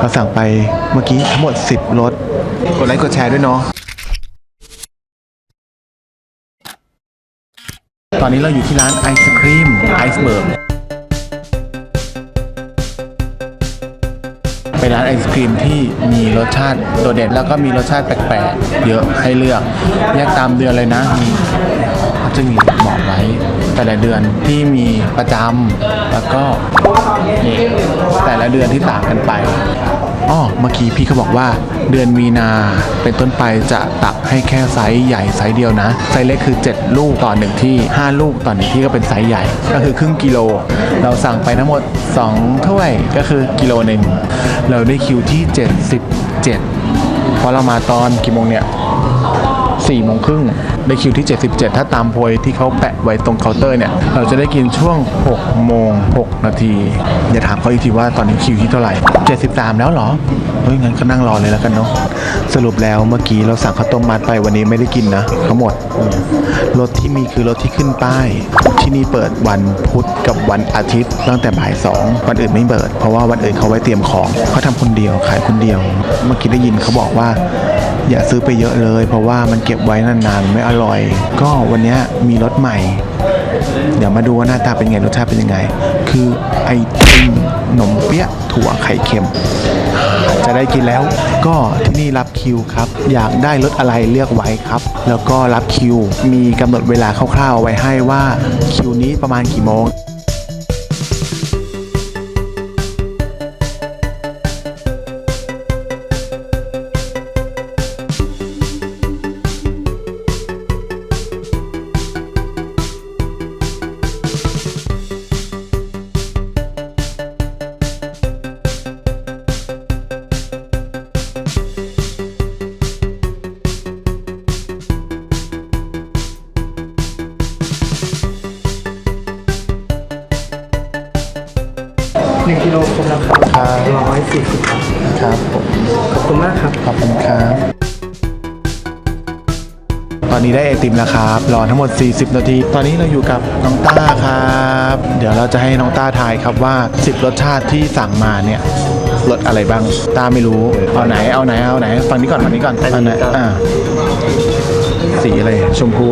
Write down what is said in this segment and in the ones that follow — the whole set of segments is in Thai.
เราสั่งไปเมื่อกี้ทั้งหมด 10รสกดไลค์กดแชร์ด้วยเนาะตอนนี้เราอยู่ที่ร้านไอศครีมไอซ์เบิร์กเป็นร้านไอศครีมที่มีรสชาติโดดเด่นแล้วก็มีรสชาติแปลกๆ เยอะให้เลือกแยกตามเดือนเลยนะมีเขาจะมีบอกไว้แต่ละเดือนที่มีประจำแล้วก็ นี่แต่ละเดือนที่ต่างกันไปอ๋อเมื่อกี้พี่เขาบอกว่า เดือนมีนาเป็นต้นไปจะตักให้แค่ไซส์ใหญ่ไซส์เดียวนะ ไซส์เล็กคือ 7 ลูกต่อหนึ่งที่ 5 ลูกต่อหนึ่งที่ก็เป็นไซส์ใหญ่ ก็คือครึ่งกิโล เราสั่งไปทั้งหมด 2 ถ้วยก็คือกิโลหนึ่งเราได้คิวที่ 77เพราะเรามาตอนกี่โมงเนี่ย 4โมงครึ่งได้คิวที่ 77 ถ้าตามโพยที่เขาแปะไว้ตรงเคาน์เตอร์เนี่ย เราจะได้กินช่วง 6 โมง 6 นาที อย่าถามเขาอีกทีว่าตอนนี้คิวที่เท่าไหร่ 73 แล้วเหรอ เฮ้ย งั้นก็นั่งรอเลยแล้วกันเนาะ สรุปแล้วเมื่อกี้เราสั่งข้าวต้มมัดไปวันนี้ไม่ได้กินนะ ทั้งหมด รถที่มีคือรถที่ขึ้นป้าย ที่นี่เปิดวันพุธกับวันอาทิตย์ตั้งแต่บ่ายสองวันอื่นไม่เปิด เพราะว่าวันอื่นเขาไว้เตรียมของเขาทำคนเดียวขายคนเดียว เมื่อกี้ได้ยินเขาบอกว่า อย่าซื้อไปเยอะเลย เพราะว่ามันเก็บไว้นานๆไม่อร่อย ก็วันนี้มีรสใหม่ เดี๋ยวมาดูว่าหน้าตาเป็นไงรสชาติเป็นยังไง คือไอติมหนมเปี๊ยะถั่วไข่เค็ม จะได้กินแล้วก็ที่นี่รับคิวครับ อยากได้รถอะไรเลือกไว้ครับ แล้วก็รับคิวมีกำหนดเวลาคร่าวๆไว้ให้ว่าคิวนี้ประมาณกี่โมง หนึ่งกิโลครบแล้วครับครับร้อยสี่สิบบาทครับผมขอบคุณมากครับ ขอบคุณครับ ตอนนี้ได้ไอติมแล้วครับรอทั้งหมด 40 นาที ตอนนี้เราอยู่กับน้องต้าครับ เดี๋ยวเราจะให้น้องต้าทายครับว่า 10 รสชาติที่สั่งมาเนี่ยรสอะไรบ้าง ต้าไม่รู้ เอาไหน เอาไหน เอาไหน ฟังนี้ก่อน ฟังนี้ก่อนอันไหนอ่าสีอะไร ชมพู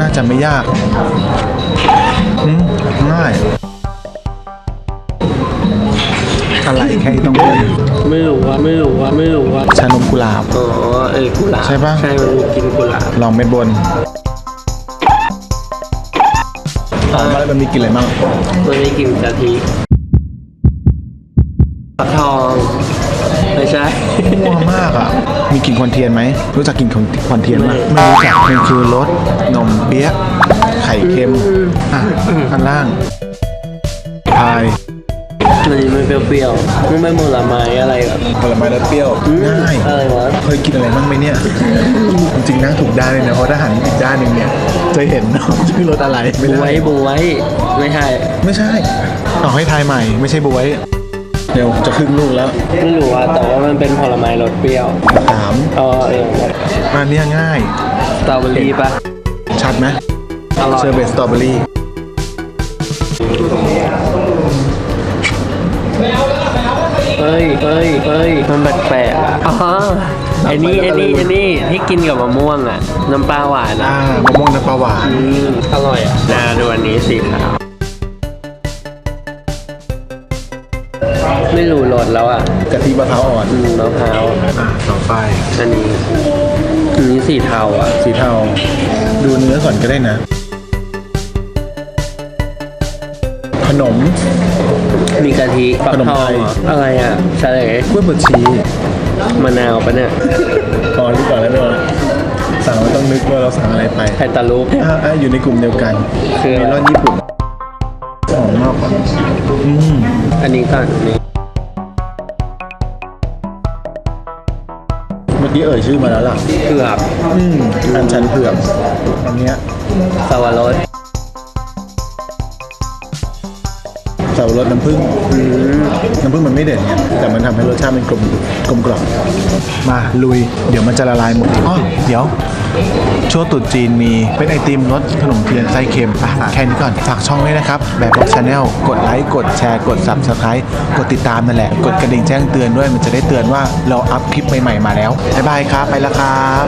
น่าจะไม่ยาก ไม่รู้ว่าไม่รู้ว่าชานมกุหลาบ อ๋อเออกุหลาบใช่ปะ ใช่มันมีกินกุหลาบลองเม็ดบนหอมอะไรมันมีกลิ่นอะไรบ้างมันมีกลิ่นกะทิฟักทองไม่ใช่ มั่วมากอะ มีกลิ่นควันเทียนไหม รู้จักกลิ่นของควันเทียนไหมไม่รู้จักมันคือรสนมเปี๊ยะไข่เค็มอะข้างล่างพาย มันมันเปรี้ยวๆมันเป็นผลไม้อะไรแบบผลไม้รสเปรี้ยวง่ายอะไรวะเคยกินอะไรบ้างไหมเนี่ย จริงๆนั่งถูกด้านเลยนะเพราะถ้าหันอีกด้านหนึ่งเนี่ย จะเห็นชื่อรสอะไรไม่บูได้ไว้บูไว้ไม่ใช่ ไม่ใช่เอาให้ทายใหม่ ไม่ใช่บวยเดี๋ยวจะครึ่งลูกแล้วไม่รู้ว่าแต่ว่ามันเป็นผลไม้รสเปรี้ยวสามอ๋อเอออันเนี้ยง่ายสตรอเบอรี่ปะชัดไหมอร่อยเชอร์เบตสตรอเบอรี่ เฮ้ยเฮ้ยเฮ้ยมันแปลกๆอะอ๋อไอ้นี่ไอ้นี่ไอ้นี่ที่กินกับมะม่วงอะ น้ำปลาหวานอ่าอะมะม่วงน้ำปลาหวานอืมอร่อยอะนาดูอันนี้สีขาวไม่รู้รสแล้วอะกะทิมะพร้าวอ่อนอืมมะพร้าวอ่าต่อไปอันนี้อันนี้สีเทาอะ สีเทา ดูเนื้อก่อนก็ได้นะ ขนม มีกะทิฟักขนมทองไทยเหรออะไรอะเฉลยกล้วยบดชีมะนาวปะเนี่ยพอที่ก่อนแล้วเนอะสั่งเราต้องนึกว่าเราสั่งอะไรไปไข่ตาลูก อ่าอ่าอยู่ในกลุ่มเดียวกันคือเมอะไรลอนญี่ปุ่นหอมมากอะอืมอันนี้ก่อนอันนี้เมื่อกี้เอ่ยชื่อมาแล้วล่ะเผือกอืมอันชันเผือกอันเนี้ยสวรส เสาวรสน้ำผึ้งอืมน้ำผึ้งมันไม่เด่นไงแต่มันทำให้รสชาติมันกลมกลมกล่อมมาลุย เดี๋ยวมันจะละลายหมดอ๋อเดี๋ยวช่วงตรุษจีนมีเป็นไอติมรสขนมเทียนไส้เค็มอะแค่นี้ก่อน ฝากช่องด้วยนะครับ แบบบ็อกชาแนลกดไลค์ กดแชร์ กด Subscribe กดติดตามนั่นแหละ กดกระดิ่งแจ้งเตือนด้วยมันจะได้เตือนว่าเราอัพคลิปใหม่ ๆ มาแล้ว บ๊ายบายครับ ไปแล้วครับ